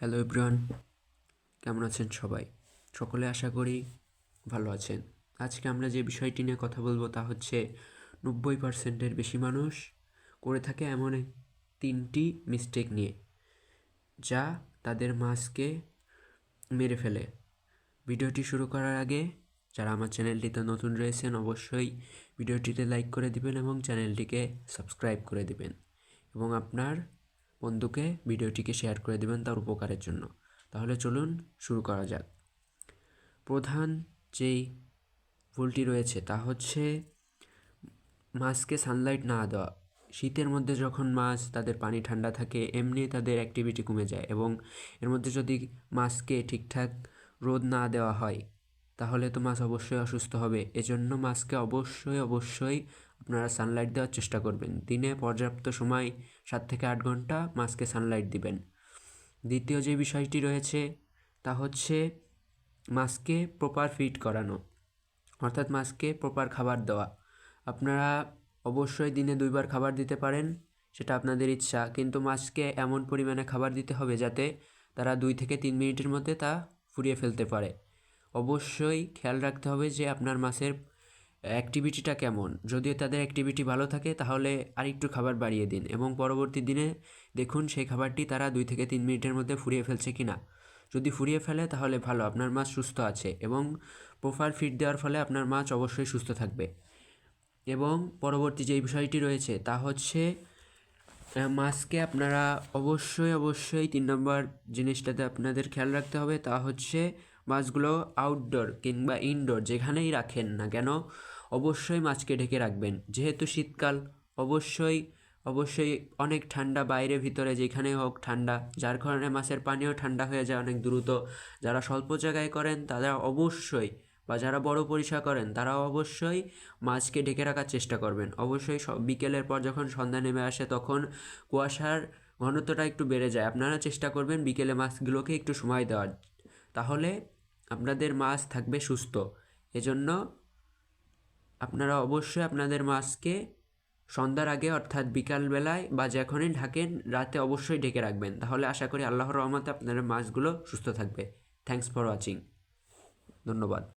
Hello everyone কেমন আছেন সবাই? সকলে আশা করি ভালো আছেন। আজকে আমরা যে বিষয়টি নিয়ে কথা বলব তা হচ্ছে নব্বই পার্সেন্টের বেশি মানুষ করে থাকে এমন তিনটি মিস্টেক নিয়ে, যা তাদের মাছকে মেরে ফেলে। ভিডিওটি শুরু করার আগে যারা আমার চ্যানেলটিতে নতুন রয়েছেন, অবশ্যই ভিডিওটিতে লাইক করে দিবেন এবং চ্যানেলটিকে সাবস্ক্রাইব করে দিবেন এবং আপনার বন্ধুকে ভিডিওটিকে শেয়ার করে দিবেন তার উপকারের জন্য। তাহলে চলুন শুরু করা যাক। প্রধান যেই ভুলটি রয়েছে তা হচ্ছে মাছকে সানলাইট না দেওয়া। শীতের মধ্যে যখন মাছ তাদের পানি ঠান্ডা থাকে, এমনি তাদের অ্যাক্টিভিটি কমে যায় এবং এর মধ্যে যদি মাছকে ঠিকঠাক রোদ না দেওয়া হয়, তাহলে তো মাছ অবশ্যই অসুস্থ হবে। এজন্য মাছকে অবশ্যই অবশ্যই আপনারা সানলাইট দেওয়ার চেষ্টা করবেন। দিনে পর্যাপ্ত সময় সাত থেকে আট ঘণ্টা মাছকে সানলাইট দিবেন। দ্বিতীয় যে বিষয়টি রয়েছে, তা হচ্ছে মাছকে প্রপার ফিড করানো, অর্থাৎ মাছকে প্রপার খাবার দেওয়া। আপনারা অবশ্যই দিনে দুইবার খাবার দিতে পারেন, সেটা আপনাদের ইচ্ছা। কিন্তু মাছকে এমন পরিমাণে খাবার দিতে হবে যাতে তারা দুই থেকে তিন মিনিটের মধ্যে তা ফুরিয়ে ফেলতে পারে। অবশ্যই খেয়াল রাখতে হবে যে আপনার মাছের অ্যাক্টিভিটিটা কেমন? যদিও তাদের অ্যাক্টিভিটি ভালো থাকে, তাহলে আরেকটু খাবার বাড়িয়ে দিন এবং পরবর্তী দিনে দেখুন সেই খাবারটি তারা দুই থেকে তিন মিনিটের মধ্যে ফুরিয়ে ফেলছে কি না যদি ফুরিয়ে ফেলে, তাহলে ভালো, আপনার মাছ সুস্থ আছে এবং প্রপার ফিড দেওয়ার ফলে আপনার মাছ অবশ্যই সুস্থ থাকবে। এবং পরবর্তী যেই বিষয়টি রয়েছে, তা হচ্ছে মাছকে আপনারা অবশ্যই অবশ্যই তিন নম্বর জিনিসটাতে আপনাদের খেয়াল রাখতে হবে, তা হচ্ছে মাছগুলো আউটডোর কিংবা ইনডোর যেখানেই রাখেন না কেন অবশ্যই মাছকে ঢেকে রাখবেন। যেহেতু শীতকাল, অবশ্যই অবশ্যই অনেক ঠান্ডা বাইরে ভিতরে যেখানে হোক ঠান্ডা, যার কারণে মাছের পানিও ঠান্ডা হয়ে যায় অনেক দ্রুত। যারা স্বল্প জায়গায় করেন, তারা অবশ্যই, বা যারা বড় পরিসা করেন তারা অবশ্যই মাছকে ঢেকে রাখার চেষ্টা করবেন। অবশ্যই বিকেলের পর যখন সন্ধ্যা নেমে আসে, তখন কুয়াশার ঘনত্বটা একটু বেড়ে যায়। আপনারা চেষ্টা করবেন বিকেলে মাছগুলোকে একটু সময় দেওয়ার। তাহলে আপনাদের মাছ থাকবে সুস্থ। এজন্য আপনারা অবশ্যই আপনাদের মাছকে সন্ধ্যার আগে, অর্থাৎ বিকালবেলায়, বা যখনই ঢাকেন, রাতে অবশ্যই ঢেকে রাখবেন। তাহলে আশা করি আল্লাহর রহমতে আপনাদের মাছগুলো সুস্থ থাকবে। থ্যাংকস ফর ওয়াচিং ধন্যবাদ।